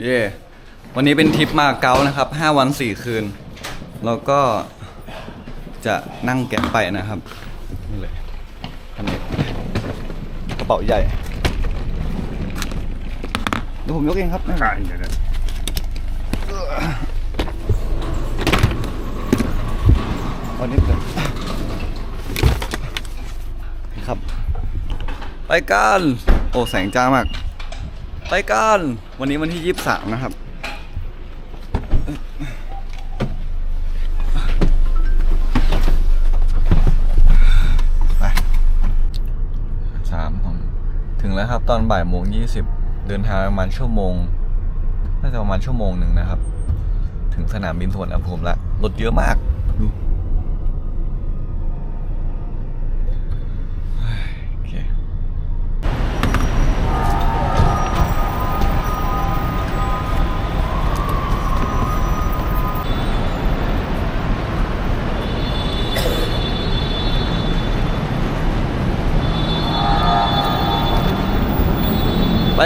เย่วันนี้เป็นทริปมาเก๊านะครับ 5 วัน 4 คืน แล้วก็จะนั่งแกะไปนะครับ นี่เลยอันนี้กระเป๋าใหญ่เดี๋ยวผมยกเองครับไม่เป็นไรใช่เดียววันนี้เป็นครับ ไปกัน โอ้ แสงจ้ามาก ไปกัน วันนี้วันที่ยี่สิบสามนะครับ ไปสามผมถึงแล้วครับตอนบ่ายโมงยี่สิบเดินทางประมาณชั่วโมง น่าจะประมาณชั่วโมงหนึ่งนะครับ ถึงสนามบินสุวรรณภูมิแล้วรถเยอะมาก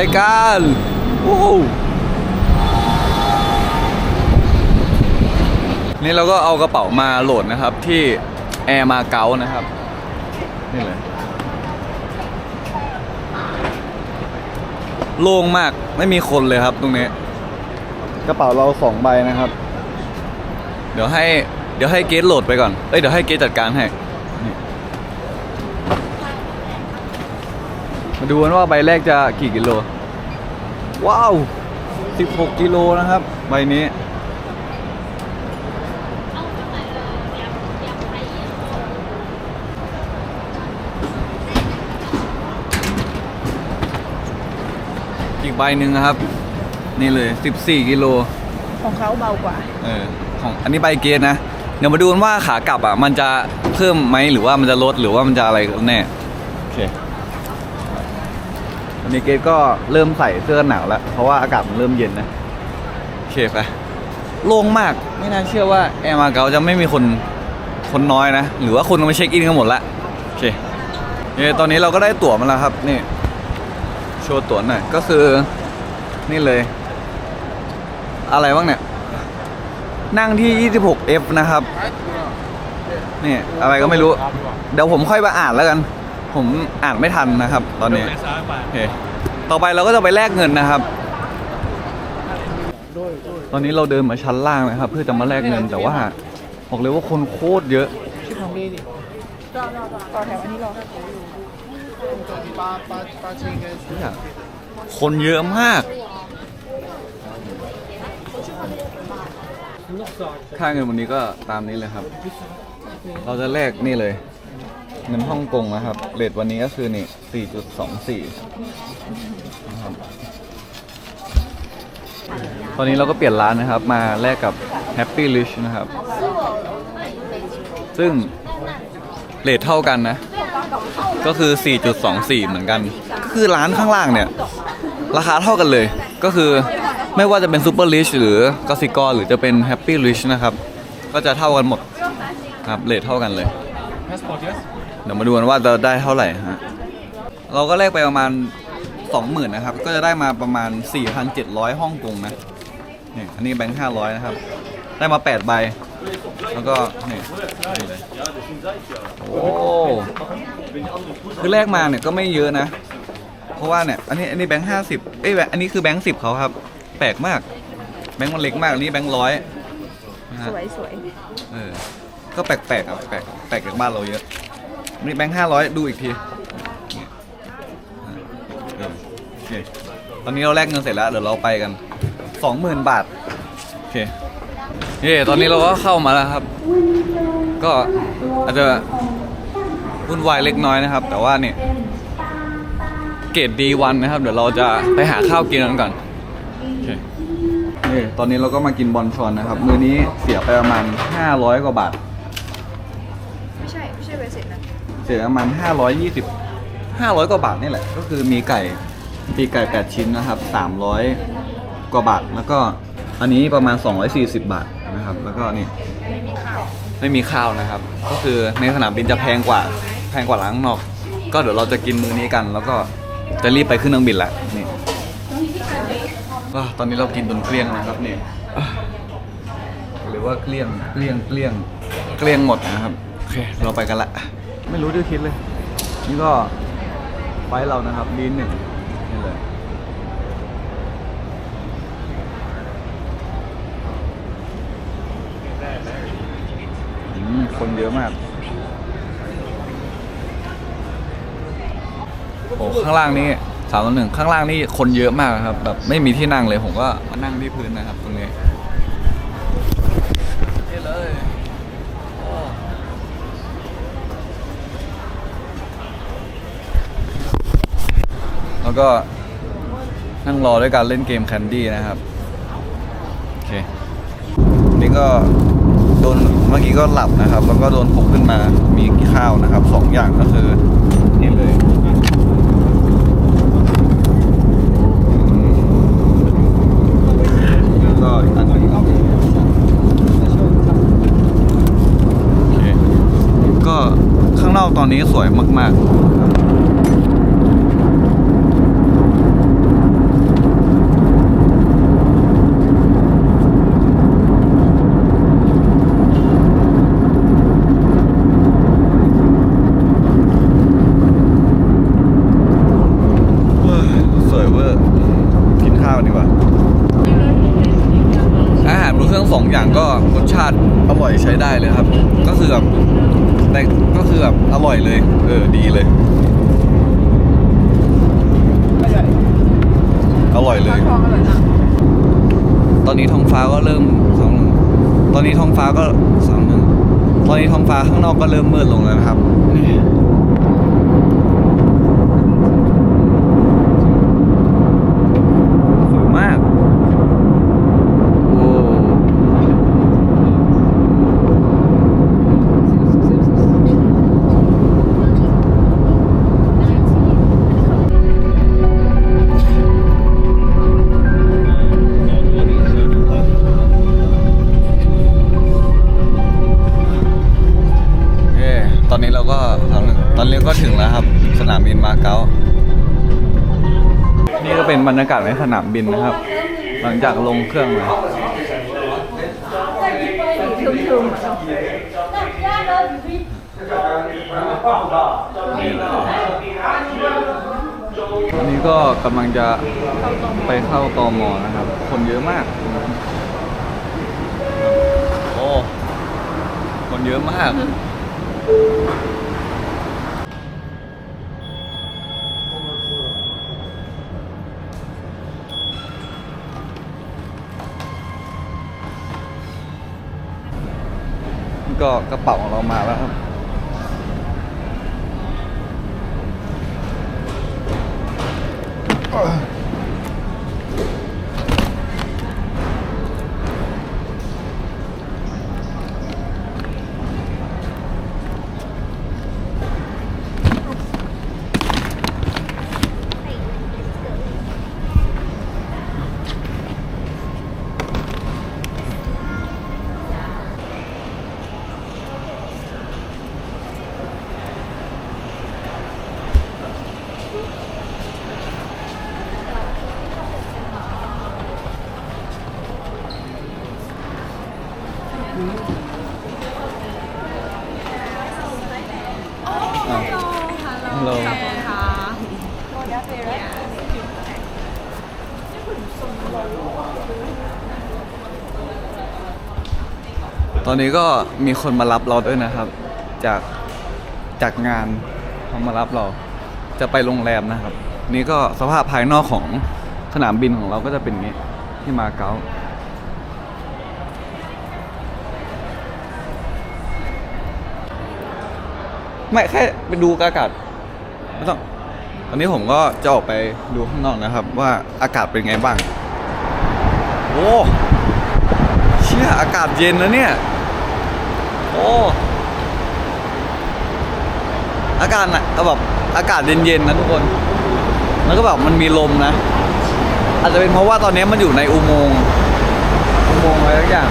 ไปกันวู้ฮู้นี่เราก็เอากระเป๋ามาโหลดนะครับที่แอร์มาเก๊านะครับ นี่เลยโล่งมากไม่มีคนเลยครับตรงนี้ กระเป๋าเราสองใบนะครับ เดี๋ยวให้เดี๋ยวให้เกสโหลดไปก่อน เอ้ยเดี๋ยวให้เกสจัดการให้นี่มา ดูกันว่าใบแรกจะกี่กิโล ว้าว 16 กิโลนะครับ ใบนี้ อีกใบหนึ่งนะครับ นี่เลย 14 กิโล ของเขาเบากว่า เออ ของอันนี้ใบเกตนะ เดี๋ยวมาดูกันว่าขากลับอะ มันจะเพิ่มไหมหรือว่ามันจะลดหรือว่ามันจะอะไรกันแน่โอเค วันนี้เกตก็เริ่มใส่เสื้อกันหนาวแล้ว เพราะว่าอากาศมันเริ่มเย็นนะโอเคไปโล่งมากไม่น่าเชื่อว่าแอร์มาเก๊าจะไม่มีคนคนน้อยนะ หรือว่าคนมาเช็คอินกันหมดละโอเคเออตอนนี้เราก็ได้ตั๋วมาแล้วครับนี่โชว์ตั๋วหน่อยก็คือนี่เลย อะไรบ้างเนี่ย นั่งที่ 26F นะครับนี่อะไรก็ไม่รู้ เดี๋ยวผมค่อยมาอ่านแล้วกัน ผมอ่านไม่ทันนะครับ ตอนนี้โอเคต่อไปเราก็จะไปแลกเงินนะครับ ตอนนี้เราเดินมาชั้นล่างนะครับ เพื่อจะมาแลกเงินแต่ว่าบอกเลยว่าคนโคตรเยอะชุดของดีดิรอรอรอต่อแถวอันนี้รอเนี่ยคนเยอะมากค่าเงินวันนี้ก็ตามนี้เลยครับ เราจะแลกนี่เลย เงินฮ่องกงนะครับเรทวันนี้ก็คือนี่4.24นะครับตอนนี้เราก็เปลี่ยนร้านนะครับ มาแลกกับ Happy Rich นะครับ ซึ่งเรทเท่ากันนะ ก็คือ 4.24 เหมือนกัน ก็คือร้านข้างล่างเนี่ย ราคาเท่ากันเลย ก็คือไม่ว่าจะเป็นซูเปอร์ลิชหรือกสิกรหรือจะเป็นแฮปปี้ลิชนะครับ ก็จะเท่ากันหมดครับเรทเท่ากันเลยเดี๋ยวมาดูกันว่าจะได้เท่าไหร่ฮะเราก็แลกไปประมาณ 20,000นะครับ ก็จะได้มาประมาณ 4,700ฮ่องกงนะนี่อันนี้แบงค์500 นะครับ ได้มา 8 ใบ แล้วก็นี่นี่เลยโอ้คือแรกมาเนี่ยก็ไม่เยอะนะ เพราะว่าเนี่ยอันนี้อันนี้แบงค์ห้าสิบเอ้ยอันนี้คือแบงค์สิบเขาครับ แปลกมาก แบงค์มันเล็กมากอันนี้แบงค์ร้อยนะฮะสวยสวยเออก็แปลกๆอะแปลกแปลกจากบ้านเราเยอะ อันนี่แบงค์ห้าร้อยดูอีกทีโอเคตอนนี้เราแลกเงินเสร็จแล้วเดี๋ยวเราไปกันสองหมื่นบาทโอเคเย่ตอนนี้เราก็เข้ามาแล้วครับ ก็อาจจะวุ่นวายเล็กน้อยนะครับ แต่ว่าเนี่ยเกรดดีวันนะครับ เดี๋ยวเราจะไปหาข้าวกินกันก่อนโอเคนี่ตอนนี้เราก็มากินบอลชอนนะครับ มื้อนี้เสียไปประมาณ 500 กว่าบาท ช่ไม่ใช่เวสเซ็ตนะเสียประมาณ520 500 กว่าบาทนี่แหละ ก็คือมีไก่ปีกไก่ 8 ชิ้นนะครับ 300 กว่าบาท แล้วก็อันนี้ประมาณ 240 บาทนะครับ แล้วก็นี่ไม่มีข้าวนะครับ ก็คือในสนามบินจะแพงกว่าแพงกว่าร้านข้างนอก ก็เดี๋ยวเราจะกินมื้อนี้กัน แล้วก็จะรีบไปขึ้นเครื่องบินละนี่อะตอนนี้เรากินจนเกลี้ยงนะครับนี่อะหรือว่าเกลี้ยงเกลี้ยงเกลี้ยงเกลี้ยงหมดนะครับโอ เคเราไปกันละ ไม่รู้ด้วยคิดเลย นี่ก็ไฟล์เรานะครับดีหนึ่งนี่เลย อืม คนเยอะมาก โอ้ข้างล่างนี่สามต่อหนึ่งข้างล่างนี่คนเยอะมากนะครับ แบบไม่มีที่นั่งเลยผมก็มานั่งที่พื้นนะครับตรงนี้นี่ ก็นั่งรอด้วยการเล่นเกมแคนดี้นะครับ โอเค นี่ก็โดนเมื่อกี้ก็หลับนะครับ แล้วก็โดนปลุกขึ้นมามีข้าวนะครับสองอย่างก็คือนี่เลยก็อีกอันนึงก็ข้างนอกตอนนี้สวยมาก ๆเว้ยสวยเวอร์ กินข้าวดีกว่า อาหารบนเครื่องสองอย่างก็รสชาติอร่อยใช้ได้เลยครับ ก็คือแบบแต่ก็คือแบบอร่อยเลย เออดีเลย อร่อยเลย ตอนนี้ท้องฟ้าก็เริ่มสองตอนนี้ท้องฟ้าก็สองหนึ่งตอนนี้ท้องฟ้าข้างนอกก็เริ่มมืดลงแล้วนะครับ ตอนนี้ก็ถึงแล้วครับ สนามบินมาเก๊า นี่ก็เป็นบรรยากาศในสนามบินนะครับ หลังจากลงเครื่องมาทึมนี่เลยอันนี้ก็กำลังจะไปเข้าตอมอนะครับ คนเยอะมาก โอ้ คนเยอะมาก ก็กระเป๋าของเรามาแล้วครับฮัล นนี้ก็มีคนมารับเราด้วยนะครับ จากจากงานเขามารับเรา จะไปโรงแรมนะครับ นี่ก็สภาพภายนอกของสนามบินของเราก็จะเป็นอย่างนี้ที่มาเก๊าไม่แค่ไปดูอากาศไม่ต้องตอนนี้ผมก็จะออกไปดูข้างนอกนะครับ ว่าอากาศเป็นไงบ้าง โอ้ เชี่ยอากาศเย็นนะเนี่ย โอ้อากาศนะแบบอากาศเย็นๆนะทุกคน แล้วก็แบบมันมีลมนะ อาจจะเป็นเพราะว่าตอนนี้มันอยู่ในอุโมงค์อุโมงค์อะไรสักอย่าง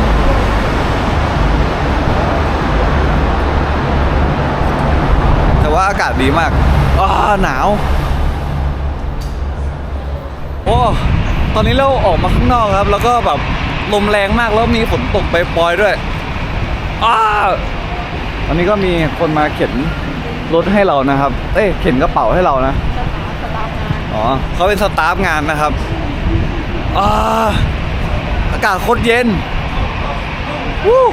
แต่ว่าอากาศดีมากอ้าหนาว โอ้ ตอนนี้เราออกมาข้างนอกครับ แล้วก็แบบลมแรงมากแล้วมีฝนตกไปปลอยด้วย อ้าตอนนี้ก็มีคนมาเข็นรถให้เรานะครับ เอ้ยเข็นกระเป๋าให้เรานะสตาฟงานอ๋อเขาเป็นสตาฟงานนะครับอาอากาศโคตรเย็นวู้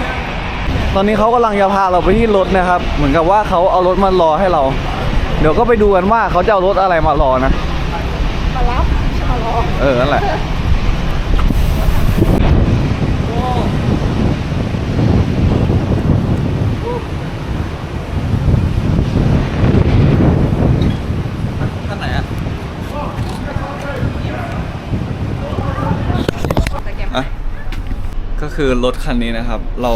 ตอนนี้เขากำลังจะพาเราไปที่รถนะครับ เหมือนกับว่าเขาเอารถมารอให้เรา เดี๋ยวก็ไปดูกันว่าเขาจะเอารถอะไรมารอนะ มารับมารอ เออนั่นแหละ ท่านไหนอะ แต่แก อะ ก็ คือรถคันนี้นะครับ เรา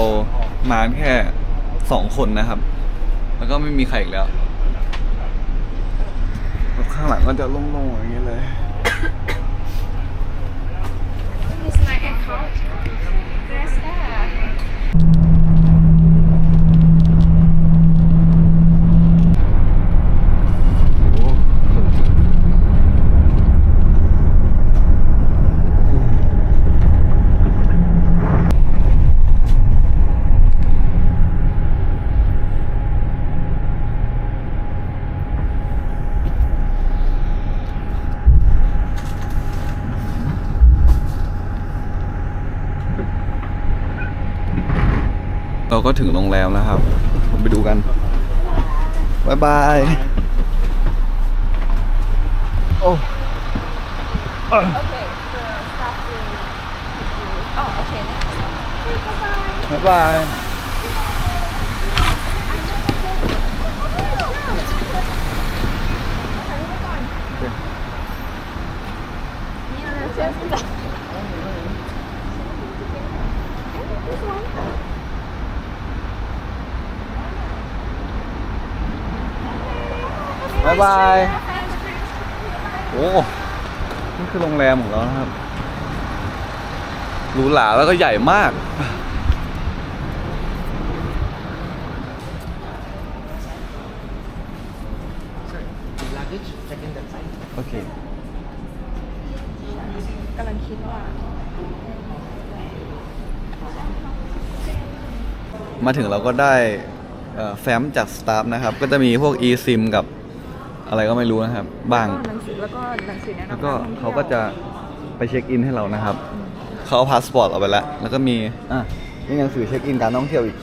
มาแค่สองคนนะครับ แล้วก็ไม่มีใครอีกแล้วรถข้างหลังก็จะโล่งๆอย่างนี้เลย มีสไนแอคเคาท์เรสแอร์ เรงโรงแรมแล้วครับ ไปดูกันบายบาย โอ้ โอเค the staff will oh okay บายบาย นี่อะไรเช่น บายบายโอ้นี่คือโรงแรมของเรานะครับหรูหราแล้วก็ใหญ่มาก โอเคกำลังคิดว่า มาถึงเราก็ได้เอ่อแฟ้มจากสตาฟนะครับ ก็จะมีพวก eSIM กับ อะไรก็ไม่รู้นะครับ บ้างก็หนังสือแล้วก็หนังสือแนะนำแล้วก็ท่องที่ยวเขาก็จะไปเช็คอินให้เรานะครับ เขาเอาพาสปอร์ตเอาไปแล้ว แล้วก็มี อะมีหนังสือเช็คอินการท่องเที่ยวอีก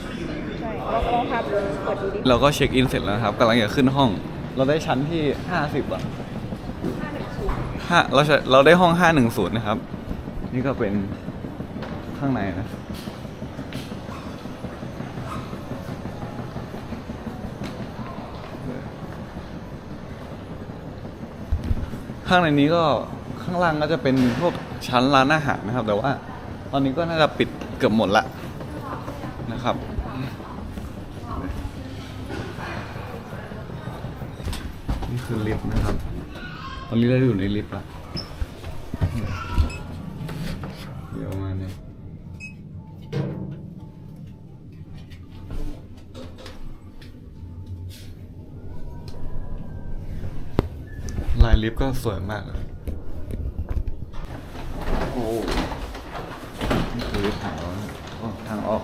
ใช่ลองลองครับเปิดดูดิเราก็เช็คอินเสร็จแล้วนะครับกำลังจะขึ้นห้อง เราได้ชั้นที่ 50อะห้าเราจะเราได้ห้อง 510 นะครับ นี่ก็เป็นข้างในนะครับ ข้างในนี้ก็ข้างล่างก็จะเป็นพวกชั้นร้านอาหารนะครับ แต่ว่า ตอนนี้ก็น่าจะปิดเกือบหมดละนะครับ นี่คือลิฟต์นะครับ ตอนนี้เราอยู่ในลิฟต์ละ ลายลิฟต์ก็สวยมากเลยโอ้นี่คือลิฟต์ทางออกนะโอ้ทางออก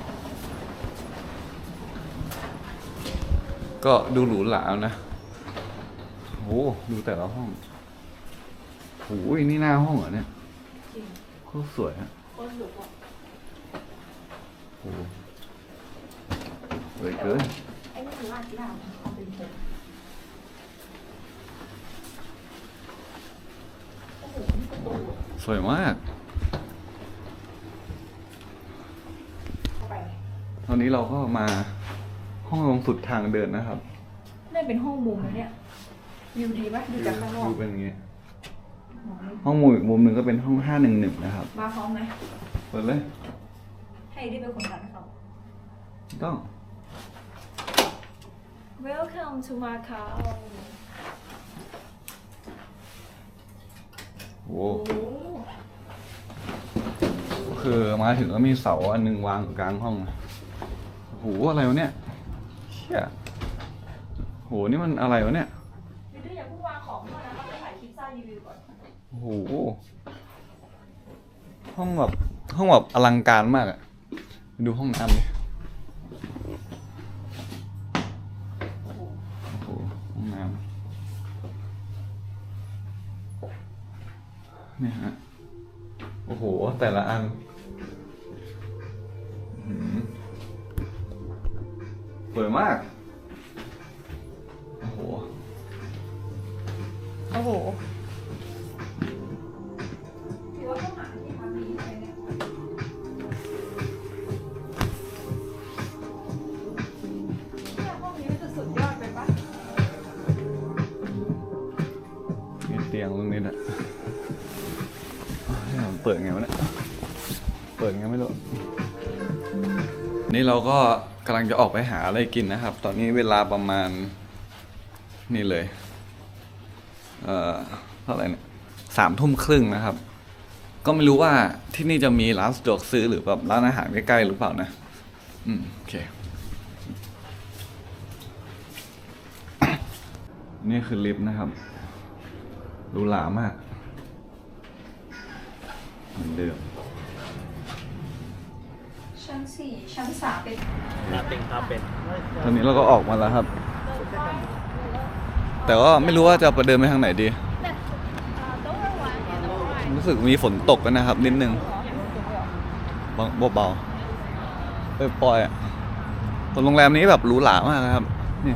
ก็ดูหรูหรานะโอ้ดูแต่ละห้องโอ้ยนี่หน้าห้องเหรอเนี่ยโคตรสวยฮะโอ้สวยเกิน สวยมาก ตอนนี้เราก็มาห้องลงสุดทางเดินนะครับนี่เป็นห้องมุมนะเนี่ยวิวดีไหมดูจากข้างนอกดูเป็นอย่างเงี้ยห้องมุมอีกมุมหนึ่งก็เป็นห้องห้าหนึ่งหนึ่งนะครับ มาพร้อมไหมเปิดเลย ให้ได้เป็นคนตัดเขาต้อง Welcome to Macau โอ้ก็ คือมาถึงก็มีเสาอันหนึงวางอยู่กลางห้องโอ้โหอะไรวะเนี่ยเชี่ยโหนี่มันอะไรวะเนี่ยวิวอย่าเพิ่งวางของก่อนนะเขาไปถ่ายคลิปซ่ารีวิวก่อนโอ้โหห้องแบบห้องแบบอลังการมากอะดูห้องน้ำดิโอ้โหห้องน้ำเนี่ยฮะโอ้โห แต่ละอัน สวยมาก โอ้โห โอ้โหถือว่าต้องหาที่พักดีไปเนี่ยเนี่ยห้องนี้มันจะสุดยอดไปปะมีเตียงตรงนี้นะให้ผมเปิดไงวะเนี่ย เปิดไงไม่รู้ นี่เราก็กำลังจะออกไปหาอะไรกินนะครับ ตอนนี้เวลาประมาณนี่เลย เอ่อเท่าไหร่เนี่ยสามทุ่มครึ่งนะครับ ก็ไม่รู้ว่าที่นี่จะมีร้านสะดวกซื้อหรือแบบร้านอาหารใกล้ๆหรือเปล่านะ อืมโอเค นี่คือลิฟต์นะครับหรูหรามาก เหมือนเดิม สี่ชั้นสามเป็นนาติงครับเป็นตอนนี้เราก็ออกมาแล้วครับ แต่ว่าไม่รู้ว่าจะไปเดินไปทางไหนดี รู้สึกมีฝนตกกันนะครับ นิดนึงเบาๆปล่อยๆอะโรงแรมนี้แบบหรูหรามากนะครับ นี่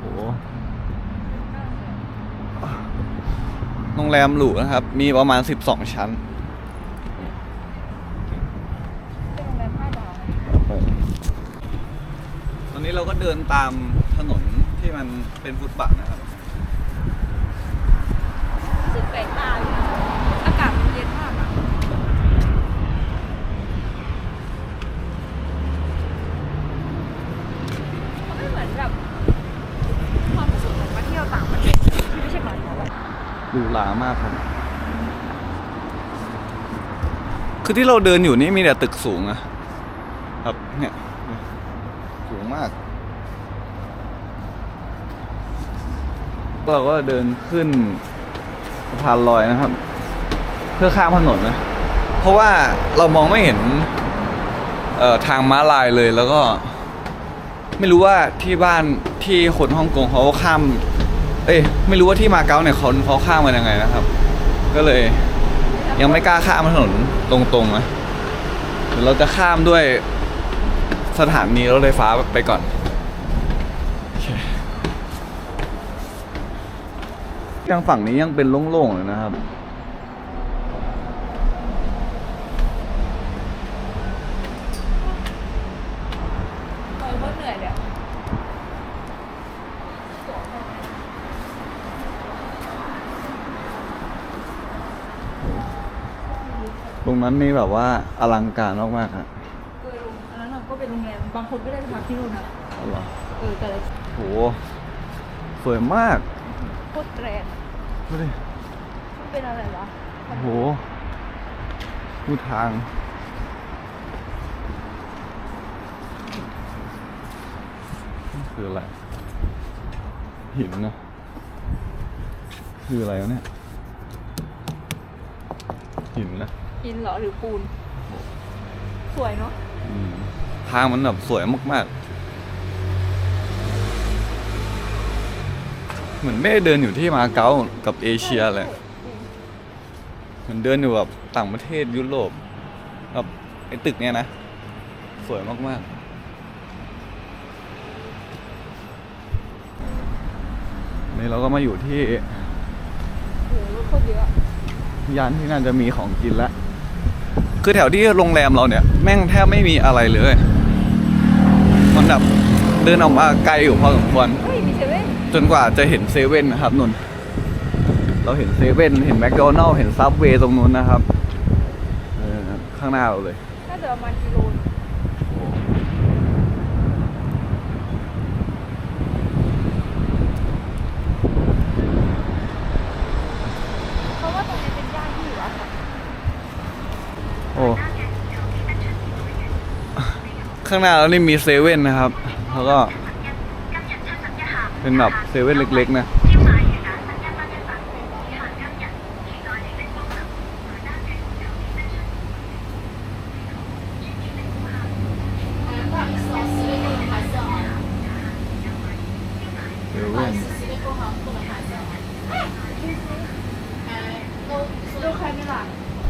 โอ้โหโรงแรมหรูนะครับ มีประมาณ 12 ชั้นเป็นโรงแรมห้าดาว ตอนนี้เราก็เดินตามถนนที่มันเป็นฟุตบาทนะครับ รู้สึกแปลกตาอยู่นะอากาศมันเย็นมากอะมันไม่เหมือนแบบความรู้สึกเหมือนมาเที่ยวต่างประเทศที่ไม่ใช่บ้านเราอะหรูหรามากครับ คือที่เราเดินอยู่นี่มีแต่ตึกสูงอะครับเนี่ย สูงมาก เราก็เดินขึ้นสะพานลอยนะครับ เพื่อข้ามถนนนะ เพราะว่าเรามองไม่เห็นเทางม้าลายเลยแล้วก็ ไม่รู้ว่าที่บ้านที่คนฮ่องกงเขาข้าม เอ้ยไม่รู้ว่าที่มาเก๊าเนี่ยเขาเขาข้ามกันยังไงนะครับ ก็เลย ยังไม่กล้าข้ามถนนตรงๆนะเดี๋ยวเราจะข้ามด้วยสถานีรถไฟฟ้าไปก่อนโอเค ยังฝั่งนี้ยังเป็นโล่งๆเลยนะครับเออก็เหนื่อยเลยอะตรงนั้นนี่แบบว่าอลังการมากๆครับเอออันนั้นอะก็เป็นโรงแรม บางคนก็ได้พักที่นู่นนะอ๋อเหรอเออแต่ละ โหสวยมากโคตรแกรนด์ดูดิมันเป็นอะไรวะโอ้โหดูทางนี่คืออะไร หินนะ คืออะไรวะเนี่ย หินนะหินเหรอหรือปูน สวยเนาะ อืมทางมันแบบสวยมากๆ เหมือนไม่ได้เดินอยู่ที่มาเก๊ากับเอเชียเลยเหมือนเดินอยู่แบบต่างประเทศยุโรปแบบไอ้ตึกเนี้ยนะ สวยมาก ๆนี่เราก็มาอยู่ที่โอ้โหรถโคตรเยอะย่านที่น่าจะมีของกินแล้วคือแถวที่โรงแรมเราเนี่ย แม่งแทบไม่มีอะไรเลย มันแบบเดินออกมาไกลอยู่พอสมควร จนกว่าจะเห็นเซเว่นนะครับนนท์เราเห็นเซเว่นเห็นแมคโดนัลล์เห็นซับเวย์ตรงนู้นนะครับเออข้างหน้าเราเลยน่าจะประมาณกิโลนึงเพราะว่าตรงนี้เป็นย่านที่อยู่อาศัยโอ้ข้างหน้าเรานี่มีเซเว่นนะครับ แล้วก็ เป็นแบบเซเว่นเล็กๆนะเซเว่น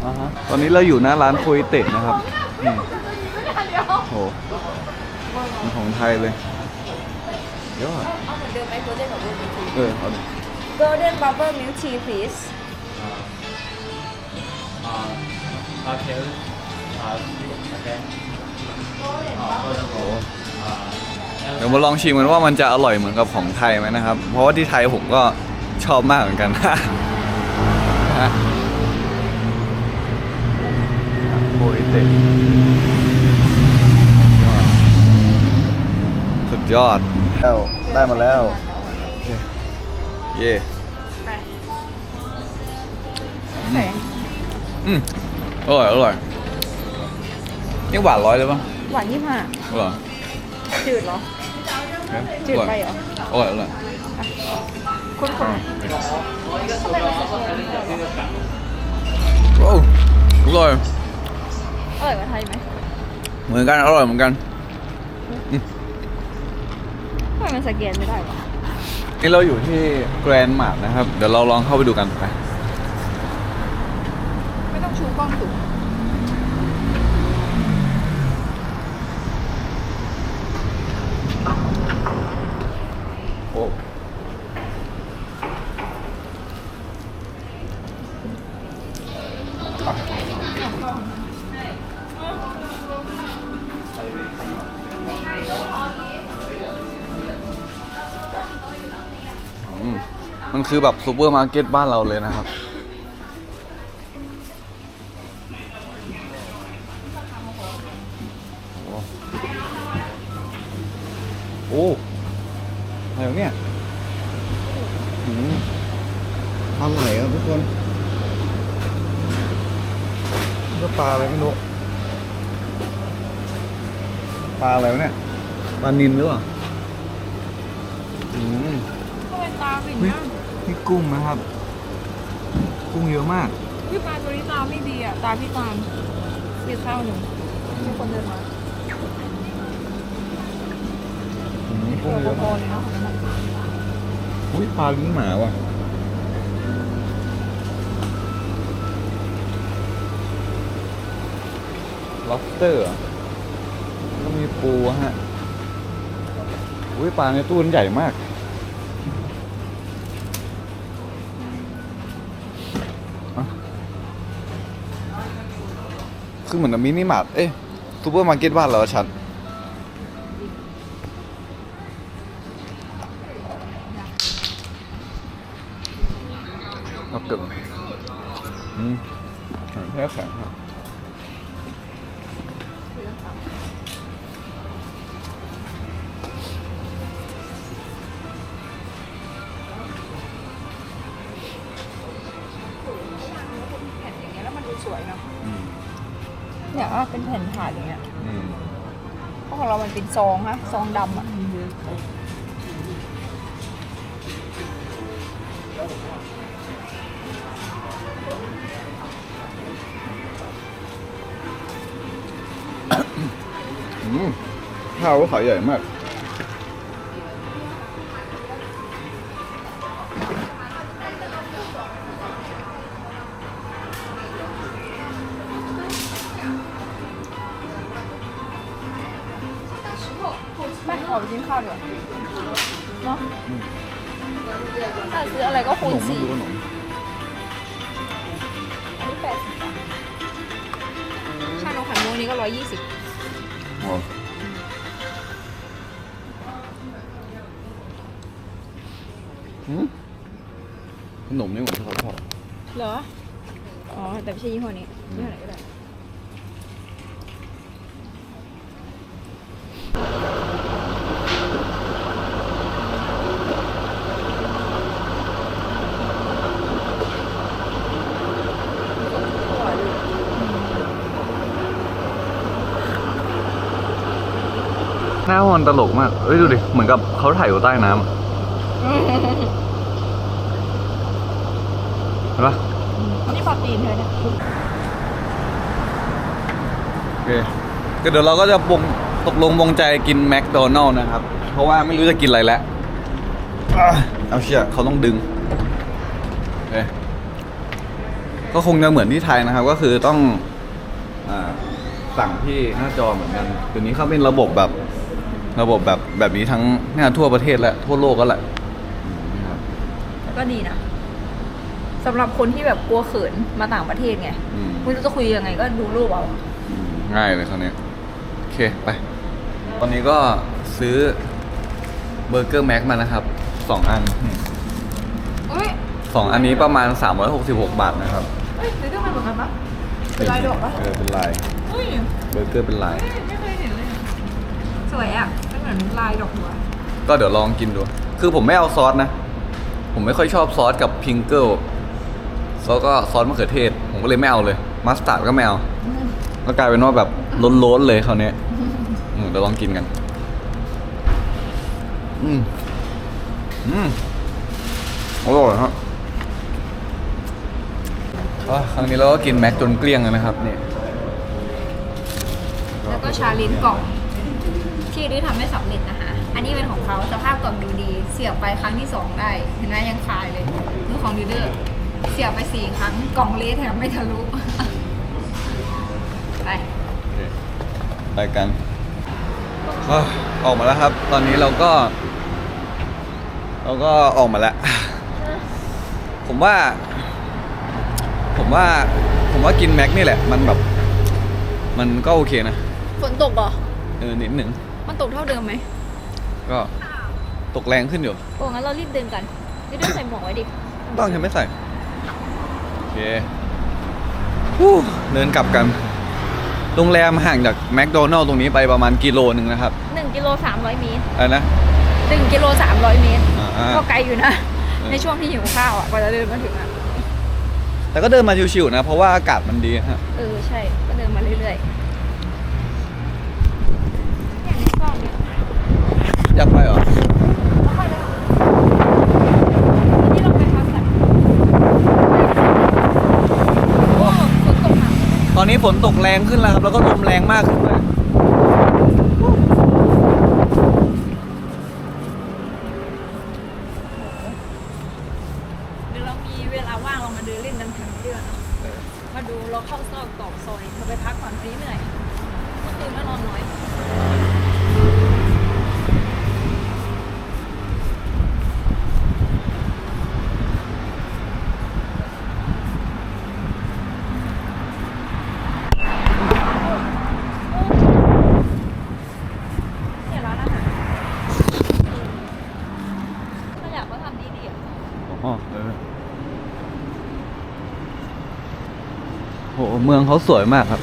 อ่าฮะตอนนี้เราอยู่หน้าร้านโคยเตะนะครับโอ้โหนของไทยเลย ยอดเอาเหมือนเดิมไหมโกลเด้นบับเบิ้ลมิลทีเออเอาดิโกลเด้นบับเบิ้ลมิลที please Uh, okay. Uh, okay. โอ้โหเดี๋ยวมาลองชิมกันว่ามันจะอร่อยเหมือนกับของไทยไหมนะครับ เพราะว่าที่ไทยผมก็ชอบมากเหมือนกันฮะโอ้ยเต็มสุดยอด แล้วได้มาแล้วโอเคเย่ไปอืมอืมอร่อย อร่อยยังหวานร้อยเลยป่ะหวานยี่ห้าอร่อยจืดเหรอ จืดไปเหรอ อร่อย อร่อยคุณคุณโอ้อร่อย อร่อยกว่าไทยไหม เหมือนกัน อร่อยเหมือนกันทำ ไมมันสแกนไม่ได้วะนี่เราอยู่ที่แกรนด์มาร์นะครับ เดี๋ยวเราลองเข้าไปดูกันไป ไม่ต้องชูกล้องถูก คือแบบซูเปอร์มาร์เก็ตบ้านเราเลยนะครับ โอ้อะไรวะเนี่ยอืมอร่อยครับทุกคนนี่ก็ปลาอะไรไม่รู้ ปลาอะไรวะเนี่ย ปลานินหรือเปล่าอืมทำไมตาเป็นเฮ้ยย่า งนี่กุ้งนะครับ กุ้งเยอะมากพี่ปลาตัวนี้ตาไม่ดีอะ ตาพี่ตาลมีข้าวหนึ่งมีคนเดินมาอืมโกกุ้งเยอะโก้มากเลยนะคนนั้นอะอุ้ยปลาลิ้นหมาว่ะ lobster เหรอแล้วมีปูฮะอุ้ยปลาในตู้มันใหญ่มาก คือเหมือนมินิมาร์ทเอ้ยซูเปอร์มาร์เก็ตบ้านเราชัดเอาเกิดอืมแค่แข็งครับ เนี่ยอะเป็นแผ่นถาดอย่างเงี้ยอืมเพราะของเรามันเป็นซองฮะซองดำอะอืมข้าวก็ขายใหญ่มาก อไปกินข้าวดีกว่าเนาะถ้าซื้ออะไรก็ขคูณนมไม่สี่รู้ขนมอันนี้แปดสิบบาทชานมไข่มุกอันนี้ก็ร้อยยี่สิบอ๋อหืมขนมนี่ผมชอบชอบเหรอ อ๋อ แต่ไม่ใช่ยี่ห้อนี้ยี่ห้อไหนก็ได้ หน้า มันตลกมากเอ้ยดูดิ เหมือนกับเขาถ่ายอยู่ใต้น้ำอะเห็นปะนี่ปลาตีนเลยเนี่ยโอเคก็เดี๋ยวเราก็จะปงตกลงวงใจกินแมคโดนัลล์นะครับ เพราะว่าไม่รู้จะกินอะไรแล้วอะเอาเชี่ยเขาต้องดึงโอเคก็ก็คงจะเหมือนที่ไทยนะครับ ก็คือต้องอาสั่งที่หน้าจอเหมือนกันเดี๋ยวนี้เขาเป็นระบบแบบ ระบบแบบแบบนี้ทั้งเนี่ยทั่วประเทศและทั่วโลกก็แหละก็ดีนะสำหรับคนที่แบบกลัวเขินมาต่างประเทศไงอืมไม่รู้จะคุยยังไงก็ดูรูปเอาง่ายเลยคราวนี้โอเคไป ตอนนี้ก็ซื้อเบอร์เกอร์แม็กมานะครับสองอันอืมเอ้ยสองอันนี้ประมาณ 366 บาทนะครับเอ้ยซื้อด้วยกันเหมือนกันปะเป็นลายดอกปะเออเป็นลายเฮ้ยเบอร์เกอร์เป็นลาย ไม่เคยเห็นเลยอะสวยอะไม่เหมือนลายดอกบัวก็เดี๋ยวลองกินดู คือผมไม่เอาซอสนะ ผมไม่ค่อยชอบซอสกับพิงเกิลแล้วก็ซอสมะเขือเทศ ผมก็เลยไม่เอาเลย มัสตาร์ดก็ไม่เอา ก็กลายเป็นว่าแบบล้นๆเลยคราวนี้อืมเดี๋ยวลองกินกัน อืม อืมอร่อยครับอะครั้งนี้เราก็กินแม็กจนเกลี้ยงเลยนะครับนี่แล้วก็ชาลิ้นกล่อง ที่ดื้อทำไม่สำเร็จนะคะ อันนี้เป็นของเขาสภาพกล่องดูดีเสียบไปครั้งที่สองได้ เห็นไหมยังคายเลยนี่ของดื้อเสียบไปสี่ครั้งกล่องเละแถมไม่ทะลุ ไป ไปกันอะออกมาแล้วครับ ตอนนี้เราก็ เราก็ออกมาแล้ว ผมว่า ผมว่า ผมว่ากินแม็กนี่แหละ มันแบบ มันก็โอเคนะ ฝนตกเหรอ เออนิดหนึ่ง มันตกเท่าเดิมไหมก็ตกแรงขึ้นอยู่โอ้งั้นเรารีบเดินกันรีบเดินใส่หมวกไว้ดิต้องฉันไม่ใส่ โอเคฮู้เดินกลับกัน โรงแรมห่างจากแมคโดนัลล์ตรงนี้ไปประมาณกิโลหนึ่งนะครับหนึ่งกิโลสามร้อยเมตรอะไรนะหนึ่งกิโลสามร้อยเมตร อ่าก็ไกลอยู่นะเออในช่วงที่หิวข้าวอะกว่าจะเดินมาถึงอะแต่ก็เดินมาชิวๆนะ เพราะว่าอากาศมันดีฮะ เออใช่ ก็เดินมาเรื่อยๆเนี่ยในซอกเนี่ย อยากไปเหรอตอนนี้ฝนตกแรงขึ้นแล้วครับ แล้วก็ลมแรงมากขึ้นด้วยเดี๋ยวเรามีเวลาว่างเรามาเดินเล่นกันแถวนี้ด้วยเนมาดูเราเข้าซอกตอกซอยเราไปพักก่อนซีเหนื่อยเมื่อคืนก็นอนน้อยร้านอาหารถ้าอยากก็ทำดีๆอะ อ๋อเออโห เมืองเขาสวยมากครับ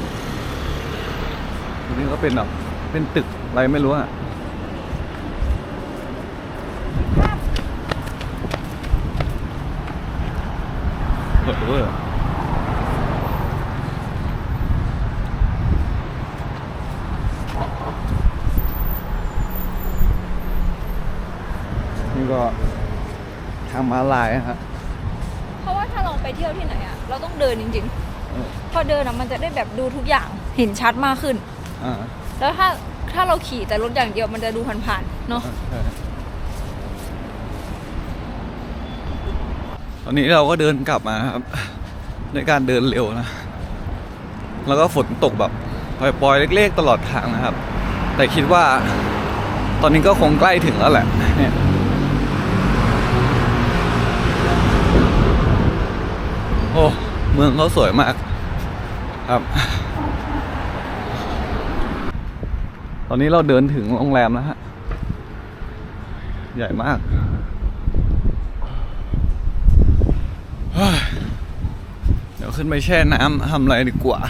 ตรงนี้ก็เป็นแบบเป็นตึกอะไรไม่รู้อะสวยเวอร์นี่ก็ทางมาลายอะฮะเพราะว่าถ้าเราไปเที่ยวที่ไหนอะเราต้องเดินจริง ๆ พอเดินอะมันจะได้แบบดูทุกอย่างเห็นชัดมากขึ้นอ่าแล้วถ้าถ้าเราขี่แต่รถอย่างเดียวมันจะดูผ่านๆเนาะใช่ตอนนี้เราก็เดินกลับมาครับในการเดินเร็วนะ แล้วก็ฝนตกแบบปล่อยๆเล็กๆ ตลอดทางนะครับ แต่คิดว่าตอนนี้ก็คงใกล้ถึงแล้วแหละเนี่ยโอ้ เมืองเขาสวยมาก ครับ ตอนนี้เราเดินถึงโรงแรมแล้วฮะ ใหญ่มากเดี๋ยวขึ้นไปแช่น้ำทำอะไรดีกว่า